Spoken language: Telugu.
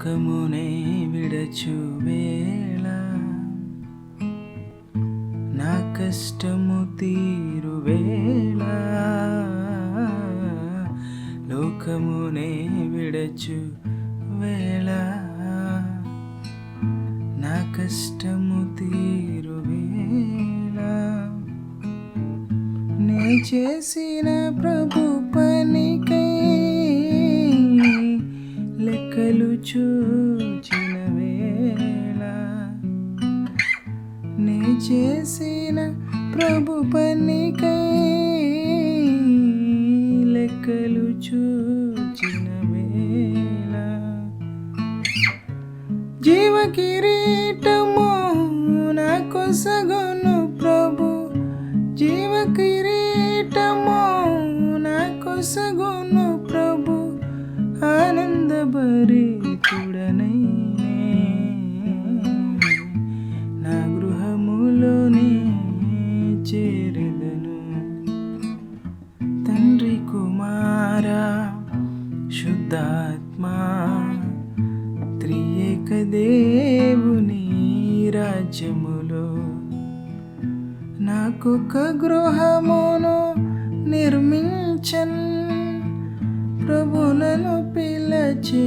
లోకమునే విడచు వేళ. నా కష్టము తీరు వేళ. లోకమునే విడచు వేళ. నా కష్టము తీరు వేళ. నే చేసిన ప్రభు పనికై చూచిన వేళ నే చేసిన ప్రభు పనికై లెక్కలు చూచిన వేళ జీవ కిరీటము నాకు సగను ప్రభు. జీవ కిరీటము నాకు కొసగును ప్రభు. ఆనంద శుద్ధాత్మా త్రియేక దేవుని రాజ్యములో. నాకొక గృహమును నిర్మించన్ ప్రభునను పిలచే